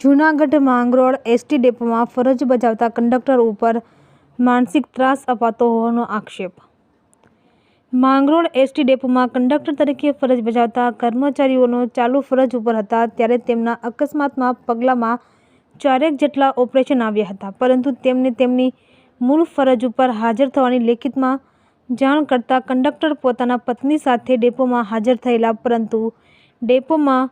Junagadh Mangrol ST ડેપોમાં ફરજ બજાવતા conductor ઉપર માનસિક ત્રાસ અપાતો હોવાનો આક્ષેપ. માંગરોળ એસટી ડેપોમાં કંડક્ટર તરીકે ફરજ બજાવતા કર્મચારીઓનો ચાલુ ફરજ ઉપર હતા ત્યારે તેમના અકસ્માતમાં પગલામાં ચારેક જેટલા ઓપરેશન આવ્યા હતા, પરંતુ તેમને તેમની મૂળ ફરજ ઉપર હાજર થવાની લેખિતમાં જાણ કરતાં કંડક્ટર પોતાના પત્ની સાથે ડેપોમાં હાજર થયેલા, પરંતુ ડેપોમાં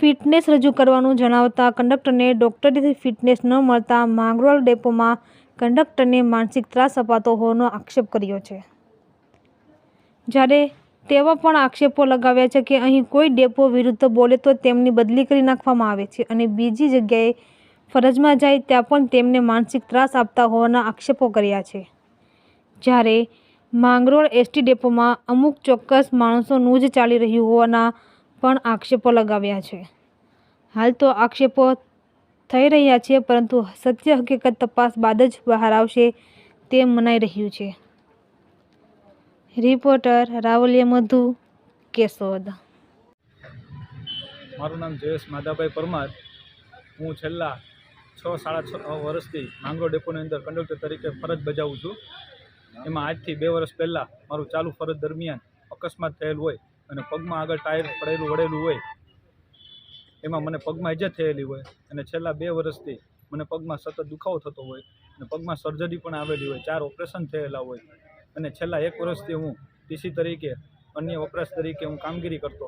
ફિટનેસ રજૂ કરવાનું જણાવતા કંડક્ટરને ડૉક્ટરથી ફિટનેસ ન મળતા માંગરોળ ડેપોમાં કંડક્ટરને માનસિક ત્રાસ અપાતો હોવાનો આક્ષેપ કર્યો છે. જ્યારે તેવા પણ આક્ષેપો લગાવ્યા છે કે અહીં કોઈ ડેપો વિરુદ્ધ બોલે તો તેમની બદલી કરી નાખવામાં આવે છે અને બીજી જગ્યાએ ફરજમાં જાય ત્યાં પણ તેમને માનસિક ત્રાસ આપતા હોવાના આક્ષેપો કર્યા છે. જ્યારે માંગરોળ એસટી ડેપોમાં અમુક ચોક્કસ માણસોનું જ ચાલી રહ્યું હોવાના પણ આક્ષેપો લગાવ્યા છે. હાલ તો આક્ષેપો થઈ રહ્યા છે, પરંતુ સત્ય હકીકત તપાસ બાદ જ બહાર આવશે તેમ મનાઈ રહ્યું છે. રિપોર્ટર રાવલિયા મધુ, કેશોદ. મારું નામ જયેશ માધાભાઈ પરમાર. હું છેલ્લા છ, સાડા છ વર્ષથી માંગરો ડેપોની અંદર કંડક્ટર તરીકે ફરજ બજાવું છું. એમાં આજથી બે વર્ષ પહેલાં મારું ચાલુ ફરજ દરમિયાન અકસ્માત થયેલ હોય અને પગમાં આગળ ટાયર પડેલું, વળેલું હોય, એમાં મને પગમાં ઇજા થયેલી હોય અને છેલ્લા બે વર્ષથી મને પગમાં સતત દુખાવો થતો હોય અને પગમાં સર્જરી પણ આવેલી હોય, ચાર ઓપરેશન થયેલા હોય અને છેલ્લા એક વર્ષથી હું ટીસી તરીકે, અન્ય વપરાશ તરીકે હું કામગીરી કરતો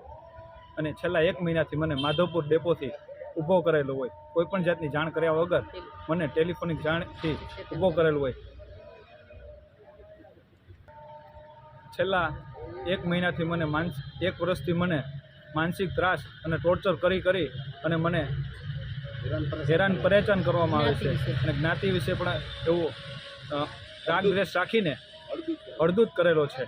અને છેલ્લા એક મહિનાથી મને માધવપુર ડેપોથી ઊભો કરેલો હોય. કોઈ પણ જાતની જાણ કર્યા વગર મને ટેલિફોનિક જાણથી ઊભો કરેલો હોય. છેલ્લા એક મહિનાથી મને માનસ એક વર્ષથી મને માનસિક ત્રાસ અને ટોર્ચર કરી કરી અને મને હેરાન પરેશાન કરવામાં આવે છે. અને જ્ઞાતિ વિશે પણ એવો રાગ દ્વેષ રાખીને અડધૂત કરેલો છે.